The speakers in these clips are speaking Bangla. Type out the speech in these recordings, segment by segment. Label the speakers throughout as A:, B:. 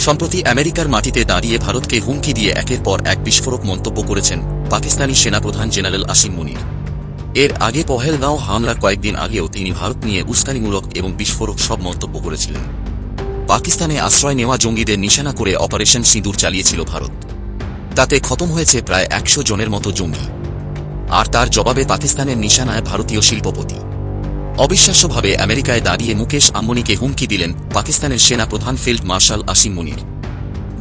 A: সম্প্রতি আমেরিকার মাটিতে দাঁড়িয়ে ভারতকে হুমকি দিয়ে একের পর এক বিস্ফোরক মন্তব্য করেছেন পাকিস্তানি সেনাপ্রধান জেনারেল আসিম মুনির। এর আগে পহেলগাঁও হামলার কয়েকদিন আগেও তিনি ভারত নিয়ে উস্কানিমূলক এবং বিস্ফোরক সব মন্তব্য করেছিলেন। পাকিস্তানে আশ্রয় নেওয়া জঙ্গিদের নিশানা করে অপারেশন সিঁদুর চালিয়েছিল ভারত। তাতে খতম হয়েছে প্রায় একশো জনের মতো জঙ্গি। আর তার জবাবে পাকিস্তানের নিশানায় ভারতীয় শিল্পপতি। অবিশ্বাস্যভাবে আমেরিকায় দাঁড়িয়ে মুকেশ আম্বানিকে হুমকি দিলেন পাকিস্তানের সেনা প্রধান ফিল্ড মার্শাল আসিম মুনির।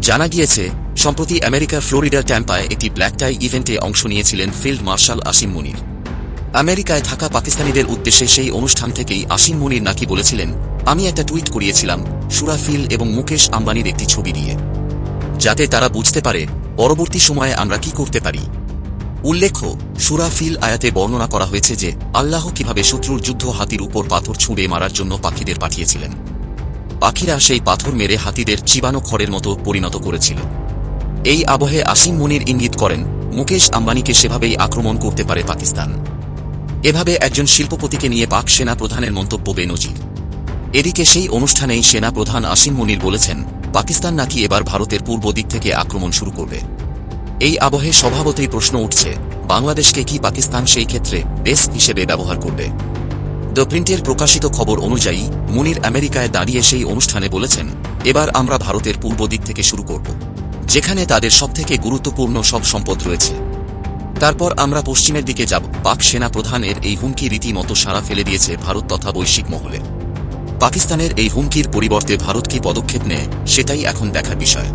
A: জানা গিয়েছে, সম্প্রতি আমেরিকার ফ্লোরিডার ট্যাম্পায় একটি ব্ল্যাক টাই ইভেন্টে অংশ নিয়েছিলেন ফিল্ড মার্শাল আসিম মুনির। আমেরিকায় থাকা পাকিস্তানিদের উদ্দেশ্যে সেই অনুষ্ঠান থেকেই আসিম মুনির নাকি বলেছিলেন, আমি একটা টুইট করিয়েছিলাম সুরাফিল এবং মুকেশ আম্বানির একটি ছবি দিয়ে। যাতে তারা বুঝতে পারে, পরবর্তী সময়ে আমরা কি করতে পারি। উল্লেখ্য, সুরাফিল আয়াতে বর্ণনা করা হয়েছে যে, আল্লাহ কীভাবে শত্রুর যুদ্ধ হাতির উপর পাথর ছুঁড়ে মারার জন্য পাখিদের পাঠিয়েছিলেন। পাখিরা সেই পাথর মেরে হাতিদের চিবানো খড়ের মতো পরিণত করেছিল। এই আবহে আসিম মনির ইঙ্গিত করেন, মুকেশ আম্বানিকে সেভাবেই আক্রমণ করতে পারে পাকিস্তান। এভাবে একজন শিল্পপতিকে নিয়ে পাক সেনা প্রধানের মন্তব্য বেনজির। এদিকে সেই অনুষ্ঠানেই সেনা প্রধান আসিম মনির বলেছেন, পাকিস্তান নাকি এবার ভারতের পূর্ব দিক থেকে আক্রমণ শুরু করবে। এই আবহে স্বভাবতই প্রশ্ন উঠছে, বাংলাদেশকে কি পাকিস্তান সেই ক্ষেত্রে বেস হিসেবে ব্যবহার করবে? দ্য প্রিন্টের প্রকাশিত খবর অনুযায়ী, মুনির আমেরিকায় দাঁড়িয়ে সেই অনুষ্ঠানে বলেছেন, এবার আমরা ভারতের পূর্ব দিক থেকে শুরু করব, যেখানে তাদের সবথেকে গুরুত্বপূর্ণ সব সম্পদ রয়েছে। তারপর আমরা পশ্চিমের দিকে যাব। পাক সেনা প্রধানের এই হুমকি রীতিমতো সাড়া ফেলে দিয়েছে ভারত তথা বৈশ্বিক মহলে। পাকিস্তানের এই হুমকির পরিবর্তে ভারত কি পদক্ষেপ নেয়, সেটাই এখন দেখার বিষয়।